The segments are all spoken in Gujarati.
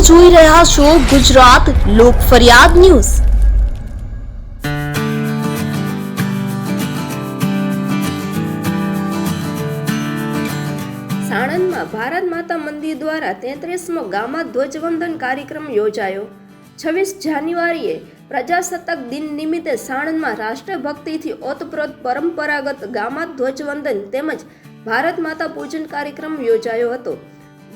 જોઈ રહ્યા છો ગુજરાત લોક ફરિયાદ ન્યૂઝ. સાણંદમાં ભારત માતા મંદિર દ્વારા તેત્રીસમો ગામા ધ્વજવંદન કાર્યક્રમ યોજાયો. છવ્વીસ જાન્યુઆરીએ પ્રજાસત્તાક દિન નિમિત્તે સાણંદમાં રાષ્ટ્રભક્તિથી ઓતપ્રોત પરંપરાગત ગામા ધ્વજવંદન તેમજ ભારત માતા પૂજન કાર્યક્રમ યોજાયો હતો.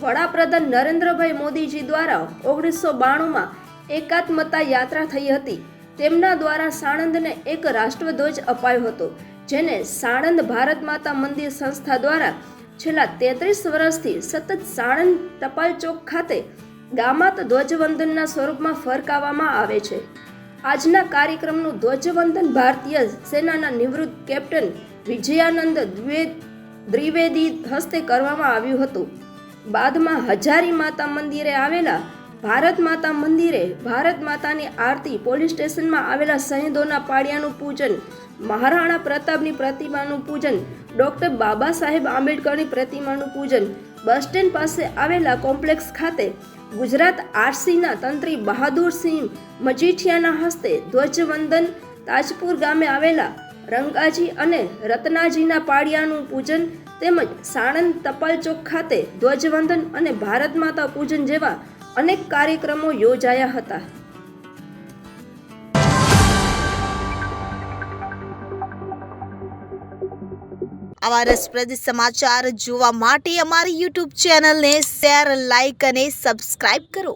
વડાપ્રધાન નરેન્દ્રભાઈ મોદીજી દ્વારા ઓગણીસો બાણુંમાં એકાત્મતા યાત્રા થઈ હતી. તેમના દ્વારા સાણંદને એક રાષ્ટ્રધ્વજ અપાયો હતો, જેને સાણંદ ભારત માતા મંદિર સંસ્થા દ્વારા છેલ્લા તેત્રીસ વર્ષથી સતત સાણંદ ટપાલ ચોક ખાતે ગામાત ધ્વજવંદનના સ્વરૂપમાં ફરકાવવામાં આવે છે. આજના કાર્યક્રમનું ધ્વજવંદન ભારતીય સેનાના નિવૃત્ત કેપ્ટન વિજયાનંદ દ્વે- દ્વિવેદી હસ્તે કરવામાં આવ્યું હતું. બાદમાં હજારી માતા મંદિરે આવેલા, ભારત માતા મંદિરે ભારત માતાની આરતી પોલીસ સ્ટેશનમાં આવેલા શહીદોના પાડિયાનું પૂજન, મહારાણા પ્રતાપની પ્રતિમાનું પૂજન, ડૉક્ટર બાબા સાહેબ આંબેડકરની પ્રતિમાનું પૂજન, બસ સ્ટેન્ડ પાસે આવેલા કોમ્પ્લેક્સ ખાતે ગુજરાત આરસીના તંત્રી બહાદુરસિંહ મજીઠિયાના હસ્તે ધ્વજવંદન, તાજપુર ગામે આવેલા રંગાજી અને રત્નાજીના પાડિયાનું પૂજન તેમજ સાણંદ ટપાલ ચોક ખાતે ધ્વજવંદન અને ભારત માતા પૂજન જેવા અનેક કાર્યક્રમો યોજાયા હતા. આવા રસપ્રદ સમાચાર જોવા માટે અમારી યુટ્યુબ ચેનલને શેર લાઇક અને સબસ્ક્રાઇબ કરો.